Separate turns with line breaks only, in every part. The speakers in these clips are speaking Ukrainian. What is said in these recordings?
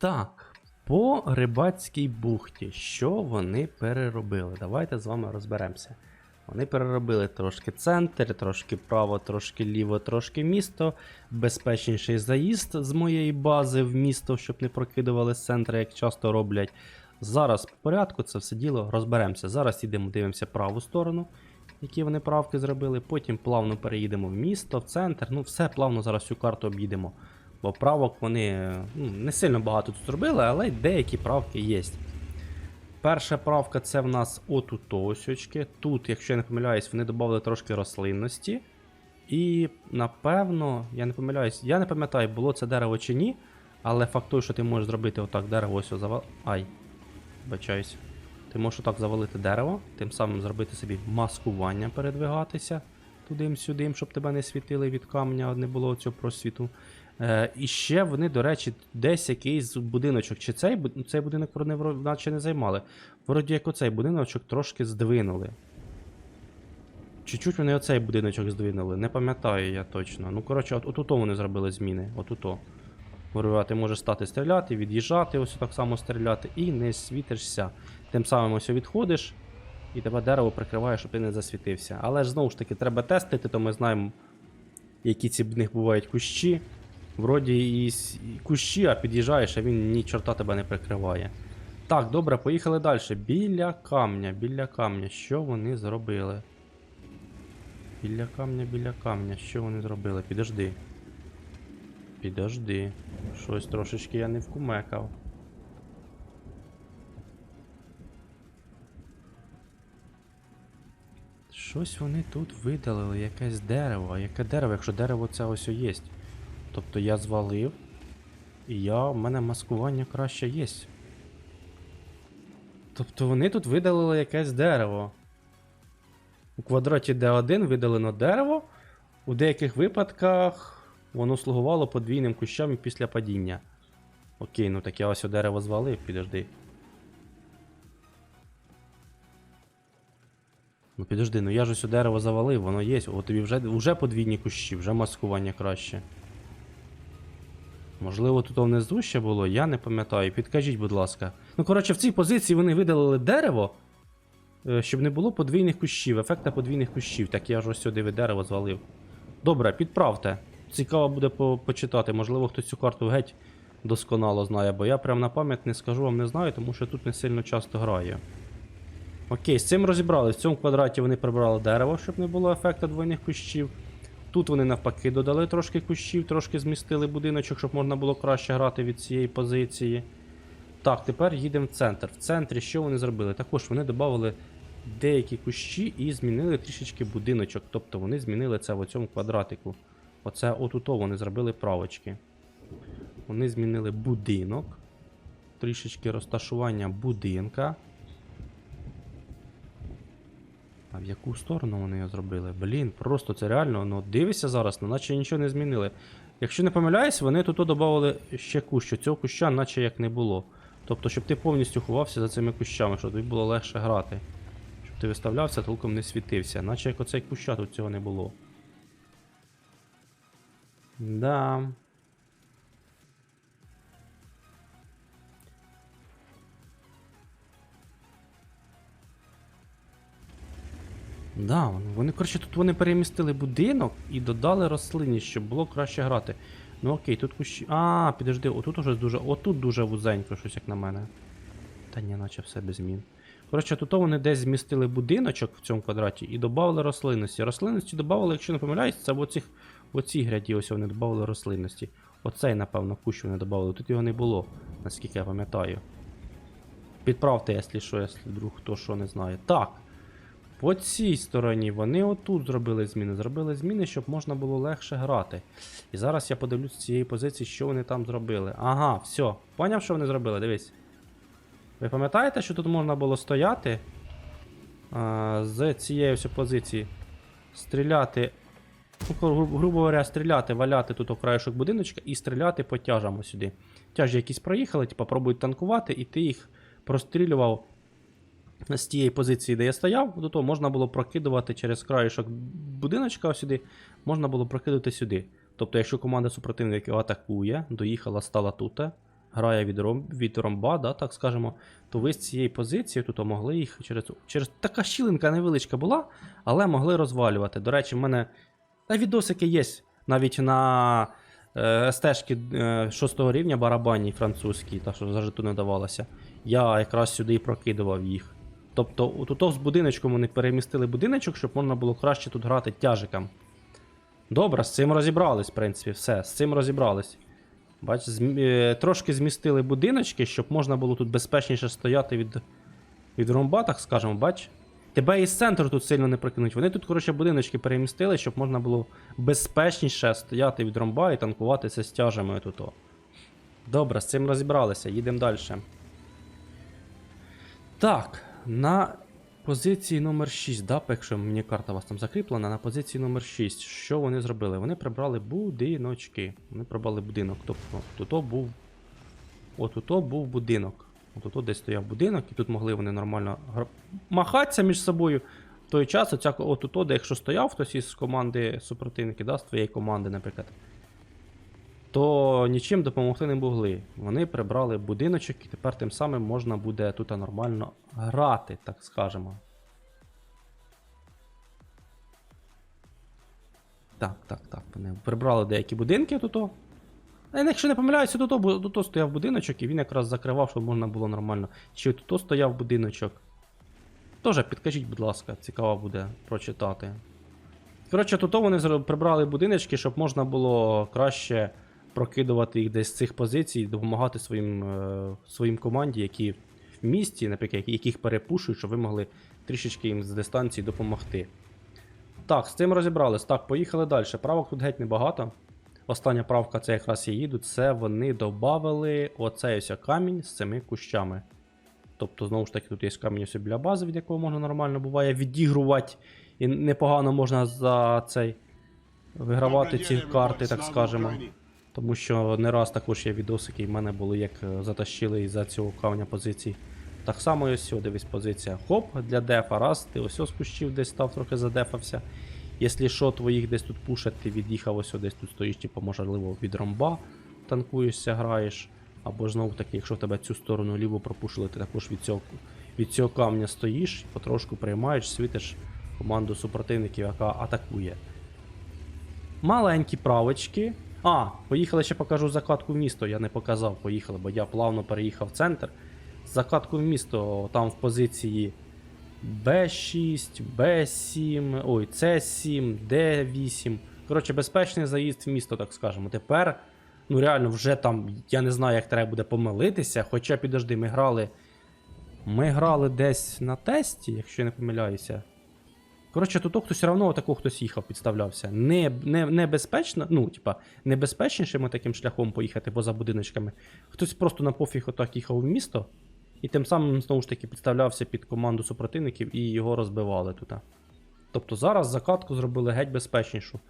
Так, по рибацькій бухті, що вони переробили? Давайте з вами розберемося. Вони переробили трошки центр, трошки право, трошки ліво, трошки місто. Безпечніший заїзд з моєї бази в місто, щоб не прокидували з центра, як часто роблять. Зараз по порядку це все діло розберемося. Зараз йдемо, дивимося праву сторону, які вони правки зробили. Потім плавно переїдемо в місто, в центр. Ну, все плавно зараз всю карту об'їдемо. Бо правок вони ну, не сильно багато тут зробили, але деякі правки є. Перша правка це в нас отут ось очки. Тут, якщо я не помиляюсь, вони додали трошки рослинності. І напевно, я не помиляюсь, я не пам'ятаю, було це дерево чи ні. Але факт той, що ти можеш зробити отак дерево ось завал. Ай. Бачаюсь. Ти можеш отак завалити дерево, тим самим зробити собі маскування, передвигатися туди-сюди, щоб тебе не світили від камня, не було цього просвіту. Е, і ще вони, до речі, десь якийсь будиночок. Чи цей, цей будинок вони наче не займали. Вроді як оцей будиночок трошки здвинули. Чуть-чуть вони оцей будиночок здвинули, не пам'ятаю я точно. Ну, коротше, от, отуто вони зробили зміни. Отуто. Говорю, ти можеш стати стріляти, від'їжджати, ось так само стріляти, і не світишся. Тим самим ось відходиш, і тебе дерево прикриває, щоб ти не засвітився. Але ж знову ж таки, треба тестити, то ми знаємо, які ці в них бувають кущі. Вроді і, кущі, а під'їжджаєш, а він ні чорта тебе не прикриває. Так, добре, поїхали далі. Біля камня, біля камня. Що вони зробили? Біля камня, біля камня. Що вони зробили? Підожди. Підожди. Щось трошечки я не вкумекав. Щось вони тут видалили, якесь дерево. Яке дерево, якщо дерево це ось є? Тобто я звалив, і я, в мене маскування краще є. Тобто вони тут видалили якесь дерево. У квадраті D1 видалено дерево. У деяких випадках воно слугувало подвійним кущам після падіння. Окей, ну так я ось дерево звалив, підожди. Ну підожди, ну я ж ось дерево завалив, воно є, от тобі вже, вже подвійні кущі, вже маскування краще. Можливо, тут внизу ще було, я не пам'ятаю. Підкажіть, будь ласка. Ну, коротше, в цій позиції вони видалили дерево, е, щоб не було подвійних кущів, ефекта подвійних кущів. Так я ж ось сюди дерево звалив. Добре, підправте. Цікаво буде по- почитати. Можливо, хтось цю карту геть досконало знає, бо я прям на пам'ять не скажу вам не знаю, тому що тут не сильно часто граю. Окей, з цим розібрали. В цьому квадраті вони прибрали дерево, щоб не було ефекту двойних кущів. Тут вони навпаки додали трошки кущів, трошки змістили будиночок, щоб можна було краще грати від цієї позиції. Так, тепер їдемо в центр. В центрі що вони зробили? Також вони додали деякі кущі і змінили трішечки будиночок. Тобто вони змінили це в цьому квадратику. Оце отуто вони зробили правочки. Вони змінили будинок. Трішечки розташування будинка. А в яку сторону вони його зробили? Блін, просто це реально, ну дивишся зараз, ну наче нічого не змінили. Якщо не помиляюсь, вони тут додали ще кущ, цього куща наче як не було. Тобто, щоб ти повністю ховався за цими кущами, щоб тобі було легше грати. Щоб ти виставлявся, толком не світився. Наче як оцей куща тут цього не було. Да. Да, вони- коротше, тут вони перемістили будинок і додали рослинність, щоб було краще грати. Ну окей, тут кущі. А, підожди, отут уже дуже. Отут дуже вузенько, щось як на мене. Та ні, наче все без змін. Коротше, тут вони десь змістили будиночок в цьому квадраті і додали рослинності. Рослинності додали, якщо не помиляюсь, це в оцих, в оцій гряді ось вони додали рослинності. Оцей, напевно, кущ вони додали. Тут його не було, наскільки я пам'ятаю. Підправте, якщо що, якщо вдруг хто що не знає. Так. По цій стороні вони отут зробили зміни. Зробили зміни, щоб можна було легше грати. І зараз я подивлюсь з цієї позиції, що вони там зробили. Ага, все. Поняв, що вони зробили? Дивись. Ви пам'ятаєте, що тут можна було стояти а, з цієї ось позиції? Стріляти. Ну, грубо говоря, стріляти, валяти тут окраєшок будиночка і стріляти по тяжам сюди. Тяжі якісь проїхали, типа пробують танкувати, і ти їх прострілював з тієї позиції, де я стояв, до того можна було прокидувати через краєшок будиночка сюди, можна було прокидати сюди. Тобто, якщо команда супротивника атакує, доїхала, стала тут, грає від, ром, від ромба, да, так скажемо, то ви з цієї позиції тут могли їх через. через така щілинка невеличка була, але могли розвалювати. До речі, в мене та відосики є навіть на е, СТ-шки е, 6 рівня барабанній французькій, та що за жету не давалося. Я якраз сюди і прокидував їх. Тобто, отут з будиночком вони перемістили будиночок, щоб можна було краще тут грати тяжиком. Добре, з цим розібрались, в принципі, все, з цим розібрались. Бач, зм... е, трошки змістили будиночки, щоб можна було тут безпечніше стояти від, від ромба, так скажемо, бач. Тебе із центру тут сильно не прокинуть. Вони тут, коротше, будиночки перемістили, щоб можна було безпечніше стояти від ромба і танкуватися з тяжами тут. Добре, з цим розібралися, їдемо далі. Так, на позиції номер 6, да, якщо мені карта у вас там закріплена, на позиції номер 6. Що вони зробили? Вони прибрали будиночки. Вони прибрали будинок. Тобто, тут був. От був будинок. От десь стояв будинок, і тут могли вони нормально махатися між собою. В той час, оця, де якщо стояв хтось із команди супротивники, да, з твоєї команди, наприклад, то нічим допомогти не могли. Вони прибрали будиночок, і тепер тим самим можна буде тут нормально грати, так скажемо. Так, так, так. Вони прибрали деякі будинки тут. А якщо не помиляюся, тут, тут стояв будиночок, і він якраз закривав, щоб можна було нормально. Чи тут стояв будиночок. Тоже підкажіть, будь ласка, цікаво буде прочитати. Коротше, тут вони прибрали будиночки, щоб можна було краще прокидувати їх десь з цих позицій, допомагати своїм, е, своїм команді, які в місті, наприклад, яких перепушують, щоб ви могли трішечки їм з дистанції допомогти. Так, з цим розібрались. Так, поїхали далі. Правок тут геть небагато. Остання правка, це якраз я їду, це вони додали оцей ось камінь з цими кущами. Тобто, знову ж таки, тут є камінь ось біля бази, від якого можна нормально буває відігрувати. І непогано можна за цей вигравати ці карти, так скажемо. Тому що не раз також є відосики, і в мене були, як е, затащили із-за цього камня позицій. Так само і ось дивись позиція. Хоп, для дефа. Раз, ти ось кущів десь став, трохи задефався. Якщо що, твоїх десь тут пушать, ти від'їхав ось десь тут стоїш, типу, можливо, від ромба танкуєшся, граєш. Або знову таки, якщо тебе цю сторону ліву пропушили, ти також від цього, від цього камня стоїш, потрошку приймаєш, світиш команду супротивників, яка атакує. Маленькі правочки. А, поїхали ще покажу закатку в місто. Я не показав, поїхали, бо я плавно переїхав в центр. Закатку в місто, там в позиції Б6, Б7, ой, С7, Д8. Коротше, безпечний заїзд в місто, так скажемо. Тепер, ну реально, вже там, я не знаю, як треба буде помилитися. Хоча, підожди, ми грали. Ми грали десь на тесті, якщо я не помиляюся. Коротше, тут хтось все одно такого хтось їхав, підставлявся. Не, не, небезпечно, ну, типа, небезпечнішим таким шляхом поїхати поза будиночками. Хтось просто на пофіг отак їхав в місто, і тим самим знову ж таки підставлявся під команду супротивників і його розбивали тут. Тобто зараз закатку зробили геть безпечнішу.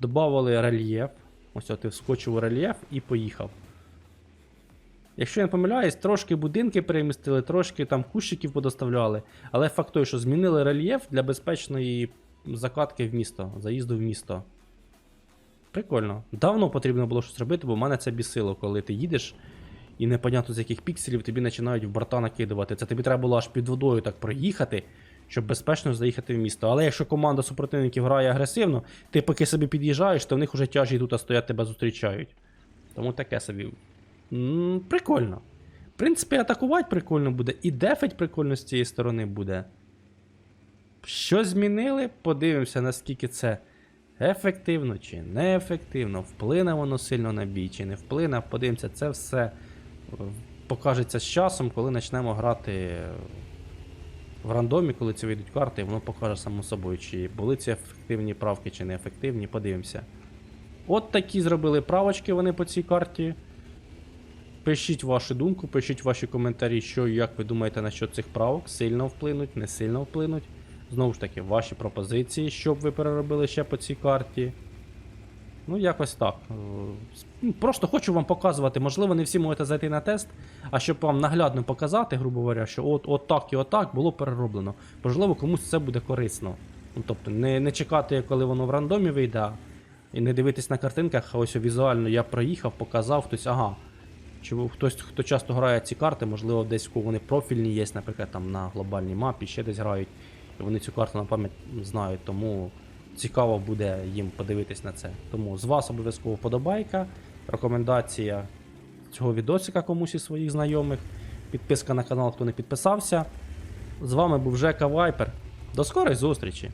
Добавили рельєф. Ось ти вскочив у рельєф і поїхав. Якщо я не помиляюсь, трошки будинки перемістили, трошки там кущиків подоставляли, але факт той, що змінили рельєф для безпечної закатки в місто, заїзду в місто. Прикольно. Давно потрібно було щось робити, бо в мене це бісило, коли ти їдеш і непонятно з яких пікселів тобі починають в борта накидувати. Це тобі треба було аж під водою так проїхати, щоб безпечно заїхати в місто. Але якщо команда супротивників грає агресивно, ти поки собі під'їжджаєш, то в них уже тяжі тут стоять тебе зустрічають. Тому таке собі. Прикольно. В принципі, атакувати прикольно буде, і дефить прикольно з цієї сторони буде. Що змінили? Подивимося, наскільки це ефективно чи неефективно, вплине воно сильно на бій, чи не вплине. Подивимося, це все е, покажеться з часом, коли почнемо грати в рандомі, коли ці вийдуть карти, і воно покаже само собою, чи були ці ефективні правки, чи неефективні. Подивимося. От такі зробили правочки вони по цій карті. Пишіть вашу думку, пишіть ваші коментарі, що і як ви думаєте насчет цих правок, сильно вплинуть, не сильно вплинуть. Знову ж таки, ваші пропозиції, що б ви переробили ще по цій карті. Ну, якось так. Е, ну, Просто хочу вам показувати, можливо, не всі можете зайти на тест, а щоб вам наглядно показати, грубо говоря, що от, от так і отак було перероблено. Можливо, комусь це буде корисно. Ну, тобто, не, не чекати, коли воно в рандомі вийде, і не дивитись на картинках, а ось візуально я проїхав, показав хтось, ага. Чи хтось, хто часто грає ці карти, можливо, десь у кого вони профільні є, наприклад, там на глобальній мапі, ще десь грають, і вони цю карту на пам'ять знають, тому цікаво буде їм подивитись на це. Тому з вас обов'язково вподобайка, рекомендація цього відосика комусь із своїх знайомих, підписка на канал, хто не підписався. З вами був Жека Вайпер. До скорої зустрічі!